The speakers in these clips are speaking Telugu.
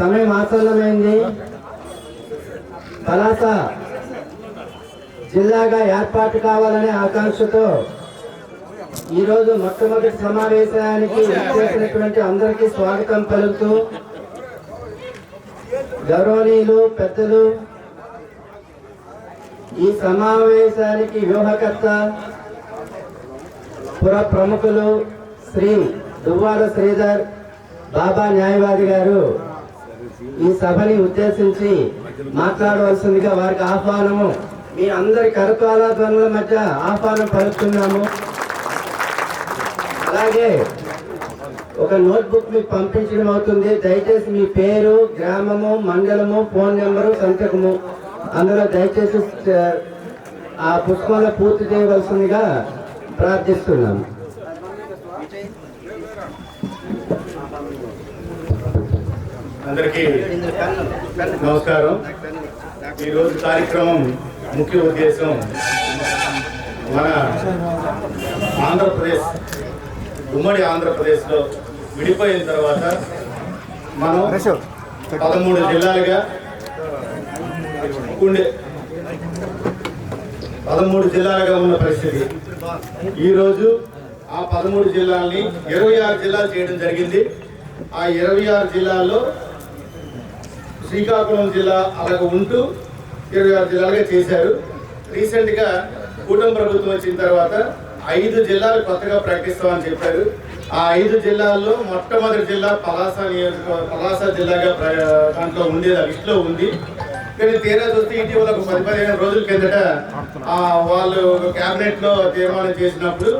సమయం ఆసన్నమైంది. పలాస జిల్లాగా ఏర్పాటు కావాలనే ఆకాంక్షతో ఈరోజు మొట్టమొదటి సమావేశానికి చేసినటువంటి అందరికీ స్వాగతం పలుకుతూ గౌరవనీయులు పెద్దలు ఈ సమావేశానికి వ్యూహకర్త పుర ప్రముఖులు శ్రీ దువ్వాడ శ్రీధర్ బాబా న్యాయవాది గారు ఈ సభని ఉద్దేశించి మాట్లాడవలసిందిగా వారికి ఆహ్వానము. మీ అందరి కరతాల మధ్య ఆహ్వానం పలుకుతున్నాము. అలాగే ఒక నోట్బుక్ మీకు పంపించడం అవుతుంది. దయచేసి మీ పేరు గ్రామము మండలము ఫోన్ నెంబరు సంతకము. అందులో దయచేసి ఆ, ఆ పుష్పంలో పూర్తి చేయవలసిందిగా ప్రార్థిస్తున్నాము. అందరికీ నమస్కారం. ఈరోజు కార్యక్రమం ముఖ్య ఉద్దేశం మన ఆంధ్రప్రదేశ్ ఉమ్మడి ఆంధ్రప్రదేశ్లో విడిపోయిన తర్వాత మనం పదమూడు జిల్లాలుగా ఉండే పదమూడు జిల్లాలుగా ఉన్న పరిస్థితి. ఈరోజు ఆ పదమూడు జిల్లాల్ని ఇరవై ఆరు జిల్లాలు చేయడం జరిగింది. ఆ ఇరవై ఆరు జిల్లాల్లో శ్రీకాకుళం జిల్లా అలాగ ఉంటూ ఇరవై ఆరు జిల్లాలుగా చేశారు. రీసెంట్గా కూటమి ప్రభుత్వం వచ్చిన తర్వాత ఐదు జిల్లాలు కొత్తగా ప్రకటిస్తామని చెప్పారు. ఆ ఐదు జిల్లాల్లో మొట్టమొదటి జిల్లా పలాస నియోజక పలాస జిల్లాగా ప్ర- దాంట్లో ఉండేది ఆ లిస్టులో ఉంది. కానీ తీరా చూస్తే ఇటీవల ఒక పది పదిహేను రోజుల కిందట వాళ్ళు ఒక క్యాబినెట్లో తీర్మానం చేసినప్పుడు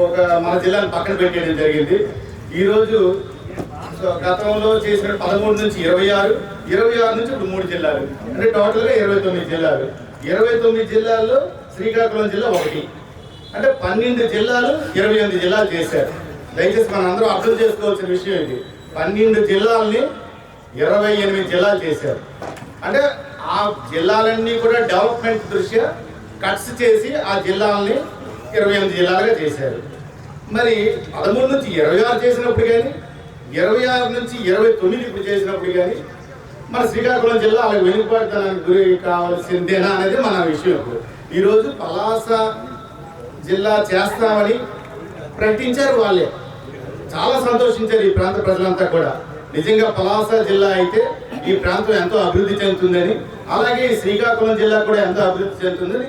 ఒక మన జిల్లాను పక్కన పెట్టేయడం జరిగింది. ఈరోజు గతంలో చేసిన పదమూడు నుంచి ఇరవై ఆరు ఇరవై ఆరు నుంచి ఇప్పుడు మూడు జిల్లాలు. అంటే టోటల్గా ఇరవై తొమ్మిది జిల్లాలు. ఇరవై తొమ్మిది జిల్లాల్లో శ్రీకాకుళం జిల్లా ఒకటి. అంటే పన్నెండు జిల్లాలు ఇరవై ఎనిమిది జిల్లాలు చేశారు. దయచేసి మనం అందరూ అర్థం చేసుకోవాల్సిన విషయం ఇది. పన్నెండు జిల్లాలని ఇరవై ఎనిమిది జిల్లాలు చేశారు. అంటే ఆ జిల్లాలన్నీ కూడా డెవలప్మెంట్ దృష్ట్యా కట్స్ చేసి ఆ జిల్లాలని ఇరవై ఎనిమిది జిల్లాలుగా చేశారు. మరి పదమూడు నుంచి ఇరవై ఆరు చేసినప్పుడు కానీ ఇరవై ఆరు నుంచి ఇరవై తొమ్మిది ఇప్పుడు చేసినప్పుడు కానీ మన శ్రీకాకుళం జిల్లా అలాగే వెనుకబడతానికి గురి కావాల్సిందేనా అనేది మన విషయం. ఈరోజు పలాస జిల్లా చేస్తామని ప్రకటించారు వాళ్ళే. చాలా సంతోషించారు ఈ ప్రాంత ప్రజలంతా కూడా. నిజంగా పలాస జిల్లా అయితే ఈ ప్రాంతం ఎంతో అభివృద్ధి చెందుతుందని అలాగే ఈ శ్రీకాకుళం జిల్లా కూడా ఎంతో అభివృద్ధి చెందుతుందని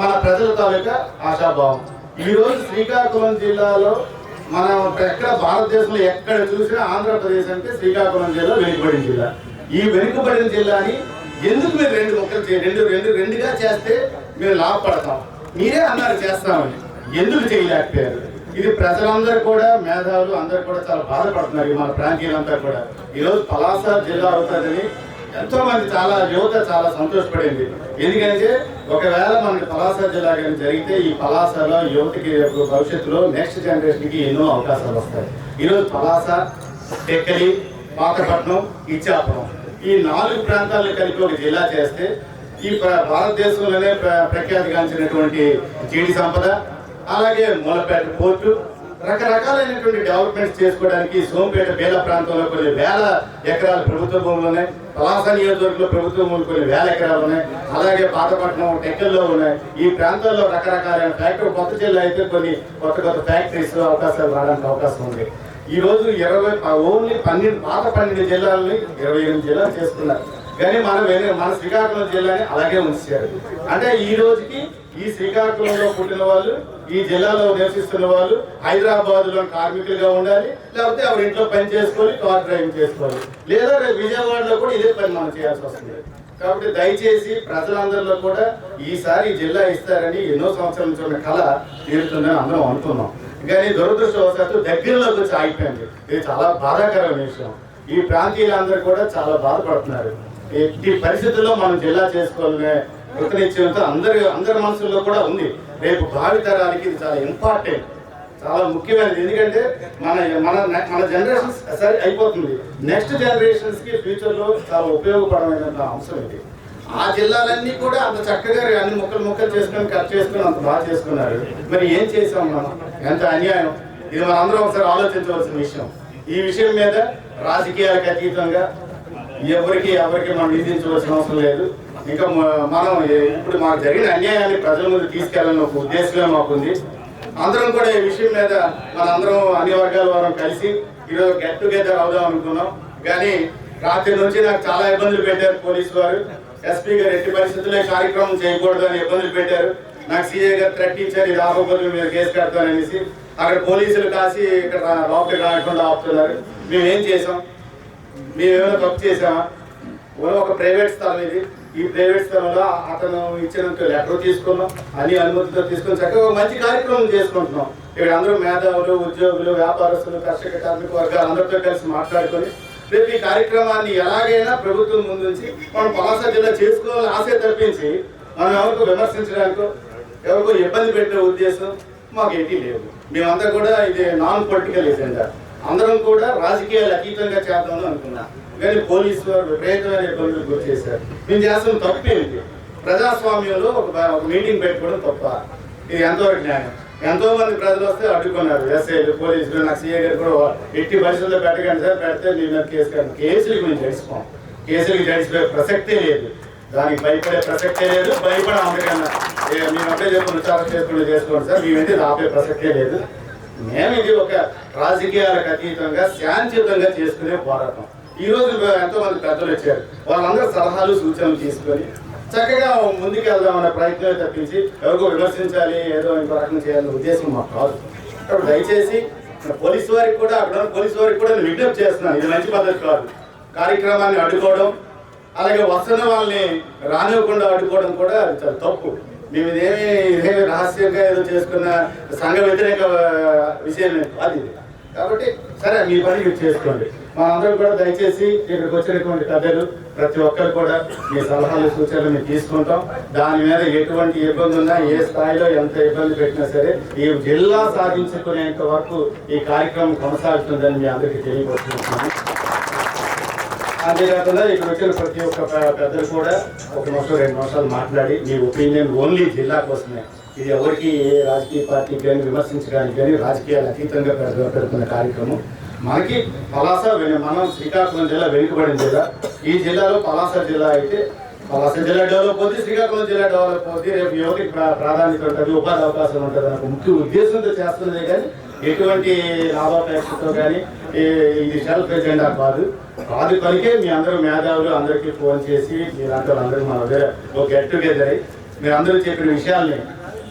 మన ప్రజల తాలూకా ఆశాభావం. ఈ రోజు శ్రీకాకుళం జిల్లాలో మనం ఎక్కడ భారతదేశంలో ఎక్కడ చూసినా ఆంధ్రప్రదేశ్ అంటే శ్రీకాకుళం జిల్లా వెనుకబడిన జిల్లా. ఈ వెనుకబడిన జిల్లాని ఎందుకు మీరు రెండు మొక్కలు చే- రెండు రెండు రెండుగా చేస్తే మేము లాభపడతాం? మీరే అన్నారు చేస్తామని. ఎందుకు చేయలేకపోయారు? ఇది ప్రజలందరూ కూడా మేధావులు అందరూ కూడా చాలా బాధపడుతున్నారు మన ప్రాంతీయులంతా కూడా. ఈరోజు పలాస జిల్లా అవుతుందని ఎంతో మంది చాలా యువత చాలా సంతోషపడింది. ఎందుకంటే ఒకవేళ మనకి పలాస జిల్లా కానీ జరిగితే ఈ పలాసలో యువతకి భవిష్యత్తులో నెక్స్ట్ జనరేషన్కి ఎన్నో అవకాశాలు వస్తాయి. ఈరోజు పలాస టెక్కలి పాతపట్నం ఇచ్చాపురం. ఈ నాలుగు ప్రాంతాలను కలిపి ఒక జిల్లా చేస్తే ఈ భారతదేశంలోనే ప్ర- ప్రఖ్యాతిగాంచినటువంటి జీడి సంపద అలాగే మూలపేట పోర్టు రకరకాలైనటువంటి డెవలప్మెంట్స్ చేసుకోవడానికి సోంపేట బేల ప్రాంతంలో కొన్ని వేల ఎకరాలు ప్రభుత్వ భూములు ఉన్నాయి. పలాస నియోజకవర్గంలో ప్రభుత్వ భూములు కొన్ని వేల ఎకరాలు ఉన్నాయి. అలాగే పాతపట్నం టెక్కల్లో ఉన్నాయి. ఈ ప్రాంతాల్లో రకరకాలైన ఫ్యాక్టరీ కొత్త జిల్లా అయితే కొన్ని కొత్త కొత్త ఫ్యాక్టరీస్ అవకాశాలు రావడానికి అవకాశం ఉంది. ఈ రోజు ఇరవై ఓన్లీ పన్నెండు పాత పన్నెండు జిల్లాలని ఇరవై ఎనిమిది జిల్లాలు చేసుకున్నారు. కానీ మన వేరే మన శ్రీకాకుళం జిల్లాని అలాగే ఉంచారు. అంటే ఈ రోజుకి ఈ శ్రీకాకుళంలో పుట్టిన వాళ్ళు ఈ జిల్లాలో నివసిస్తున్న వాళ్ళు హైదరాబాద్లో కార్మికులుగా ఉండాలి లేకపోతే ఆవిడ ఇంట్లో పని చేసుకొని కార్ డ్రైవింగ్ చేసుకోవాలి. లేదా రేపు విజయవాడలో కూడా ఇదే పని మనం చేయాల్సి వస్తుంది. కాబట్టి దయచేసి ప్రజలందరిలో కూడా ఈసారి జిల్లా ఇస్తారని ఎన్నో సంవత్సరాల నుంచి ఉన్న కళ తీరుతుందని అందరం అనుకున్నాం. కానీ దురదృష్టవశాత్తు దగ్గరలోకి వచ్చి ఆగిపోయింది. ఇది చాలా బాధాకరమైన విషయం. ఈ ప్రాంతీయులందరూ కూడా చాలా బాధపడుతున్నారు. ఈ పరిస్థితుల్లో మనం జిల్లా చేసుకోవాలనే కృతనిశ్చయంతో అందరి అందరి మనసుల్లో కూడా ఉంది. రేపు భావితరాలకి ఇది చాలా ఇంపార్టెంట్. చాలా ముఖ్యమైనది. ఎందుకంటే మన మన మన జనరేషన్స్ సరే అయిపోతుంది. నెక్స్ట్ జనరేషన్స్కి ఫ్యూచర్లో చాలా ఉపయోగపడమైన అంశం ఇది. ఆ జిల్లాలన్నీ కూడా అంత చక్కగా అన్ని ముక్కలు ముక్కలు చేసుకొని కట్ చేసుకొని అంత బాగా చేసుకున్నారు. మరి ఏం చేసాం మనం? ఎంత అన్యాయం? ఇది మనందరం ఒకసారి ఆలోచించవలసిన విషయం. ఈ విషయం మీద రాజకీయాలకు అతీతంగా ఎవరికి ఎవరికి మనం నిందించవలసిన అవసరం లేదు. ఇంకా మనం ఇప్పుడు మాకు జరిగిన అన్యాయాన్ని ప్రజల ముందు తీసుకెళ్ళాలని ఒక ఉద్దేశమే మాకుంది. అందరం కూడా ఈ విషయం మీద మనందరం అన్ని వర్గాల వారం కలిసి ఈరోజు గెట్ టుగెదర్ అవుదాం అనుకున్నాం. కానీ రాత్రి నుంచి నాకు చాలా ఇబ్బందులు పెట్టారు పోలీసు వారు. ఎస్పీ గారు ఎట్టి పరిస్థితుల్లో కార్యక్రమం చేయకూడదు అని ఇబ్బందులు పెట్టారు. నాకు సీఏ గారు ప్రకటించారు ఈ రాకపోతే మీరు కేసు కడతాననేసి అక్కడ పోలీసులు కాసి ఇక్కడ లోపలికి రాకుండా ఆపుతున్నారు. మేము ఏం చేసాం? మేమేమైనా తప్పు చేసామా? ఓ ఒక ప్రైవేట్ స్థలం ఇది. ఈ ప్రైవేట్ స్థలంలో అతను ఇచ్చినంత లెటర్ తీసుకున్నాం అన్ని అనుమతితో తీసుకుని చక్కగా ఒక మంచి కార్యక్రమం చేసుకుంటున్నాం. ఇక్కడ అందరూ మేధావులు ఉద్యోగులు వ్యాపారస్తులు కర్షక కార్మిక వర్గాలు అందరితో కలిసి మాట్లాడుకొని రేపు ఈ కార్యక్రమాన్ని ఎలాగైనా ప్రభుత్వం ముందుంచి మనం పలాస జిల్లా చేసుకోవాలని ఆశ తప్పించి మనం ఎవరికో విమర్శించడానికో ఎవరికో ఇబ్బంది పెట్టే ఉద్దేశం మాకు ఏంటి లేదు మేమంతా కూడా ఇది నాన్ పొలిటికల్ ఎజెండా అందరం కూడా రాజకీయాలు అతీతంగా చేద్దామని అనుకున్నా. కానీ పోలీసు వారు విపరీతమైన ఇబ్బందులు గురి చేశారు. మేము చేస్తున్న తప్పు ప్రజాస్వామ్యంలో ఒక ఒక మీటింగ్ పెట్టుకోవడం తప్ప ఇది ఎంతవరకు న్యాయం? ఎంతో మంది ప్రజలు వస్తే అడ్డుకున్నారు. ఎస్ఐలు పోలీసులు నాకు సీఏ గారు కూడా ఎట్టి పరిస్థితుల్లో పెట్టకండి సార్ పెడితే మీ మీద కేసు కానీ కేసులకు మేము జడిచిపోం కేసులకు జడిచిపోయే ప్రసక్తే లేదు. దానికి భయపడే ప్రసక్తే లేదు. భయపడే అందుకన్నా ఏ, మేము అంటే చాలా చేసుకుంటూ చేసుకోండి సార్. మేమైతే ఆపే ప్రసక్తే లేదు. మేము ఇది ఒక రాజకీయాలకు అతీతంగా శాంతియుతంగా చేసుకునే పోరాటం. ఈ రోజు ఎంతో మంది పెద్దలు వచ్చారు. వాళ్ళందరూ సలహాలు సూచనలు తీసుకొని చక్కగా ముందుకు వెళ్దామనే ప్రయత్నమే తప్పించి ఎవరికో విమర్శించాలి ఏదో ఇంకో రకం చేయాలనే ఉద్దేశం మాకు కాదు. కాబట్టి దయచేసి పోలీస్ పోలీసు వారికి కూడా అక్కడ ఉన్న పోలీసు వారికి కూడా నేను విజ్ఞప్తి చేస్తున్నాను. ఇది మంచి పద్ధతి కాదు. కార్యక్రమాన్ని అడ్డుకోవడం అలాగే వస్తున్న వాళ్ళని రానివ్వకుండా అడ్డుకోవడం కూడా అది చాలా తప్పు. మేము ఇదేమి ఇదేమి రహస్యంగా ఏదో చేసుకున్న సంఘ వ్యతిరేక విషయం అది కాబట్టి సరే మీ పని మీరు చేసుకోండి. మా అందరూ కూడా దయచేసి ఇక్కడికి వచ్చినటువంటి పెద్దలు ప్రతి ఒక్కరు కూడా మీ సలహాలు సూచనలు మేము తీసుకుంటాం. దాని మీద ఎటువంటి ఇబ్బంది ఉన్నా ఏ స్థాయిలో ఎంత ఇబ్బంది పెట్టినా సరే ఈ జిల్లా సాధించుకునేంత వరకు ఈ కార్యక్రమం కొనసాగుతుందని మీ అందరికీ తెలియపరుస్తున్నాను. అంతేకాకుండా ఇక్కడ వచ్చిన ప్రతి ఒక్క పెద్దలు కూడా ఒక నిమిషం రెండు నిమిషాలు మాట్లాడి మీ ఒపీనియన్ ఓన్లీ జిల్లా కోసమే. ఇది ఎవరికి ఏ రాజకీయ పార్టీకి కానీ విమర్శించడానికి కానీ రాజకీయాలు అతీతంగా పెడుతున్న కార్యక్రమం. మనకి పలాస మనం శ్రీకాకుళం జిల్లా వెనుకబడిన జిల్లా. ఈ జిల్లాలో పలాస జిల్లా అయితే పలాస జిల్లా డెవలప్ అవుతుంది శ్రీకాకుళం జిల్లా డెవలప్ అవుతుంది రేపు యువతకి ప్రా- ప్రాధాన్యత ఉంటుంది ఉపాధి అవకాశం ఉంటుంది నాకు ముఖ్య ఉద్దేశంతో చేస్తున్నదే కానీ ఎటువంటి లాభాపేక్షతో కానీ ఇది సెల్ఫ్ ఎజెండా కాదు. కాదు కనుకే మీ అందరూ మేధావులు అందరికీ ఫోన్ చేసి మీరందరూ అందరూ మన దగ్గర ఒక గెట్ టుగెదర్ అయ్యి మీరు అందరూ చెప్పిన విషయాల్ని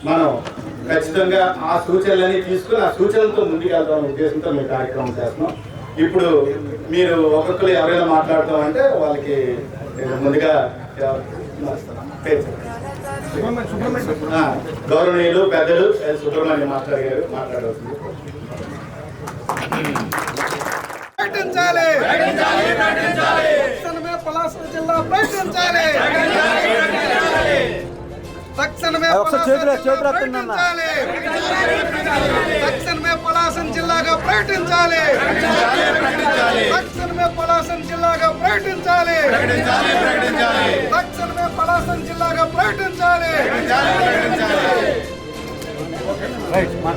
మనం ఖచ్చితంగా ఆ సూచనలన్నీ తీసుకుని ఆ సూచనలతో ముందుకెళ్తాం ఉద్దేశంతో మీ కార్యక్రమం చేస్తున్నాం. ఇప్పుడు మీరు ఒక్కొక్కరు ఎవరైనా మాట్లాడతాం అంటే వాళ్ళకి ముందుగా పేరు గౌరవనీయులు పెద్దలు ఎల్ సుబ్రహ్మణ్యం మాస్టర్ గారు మాట్లాడవలసింది. ప్రకటించాలి. పలాస జిల్లా ప్రకటించాలి. తక్షణమే పలాస తక్షణమే పలాసన జిల్లాగా ప్రకటించాలి. తక్షణమే పలాసన జిల్లాగా ప్రకటించాలి. తక్షణమే పలాసన జిల్లాగా ప్రకటించాలి రైట్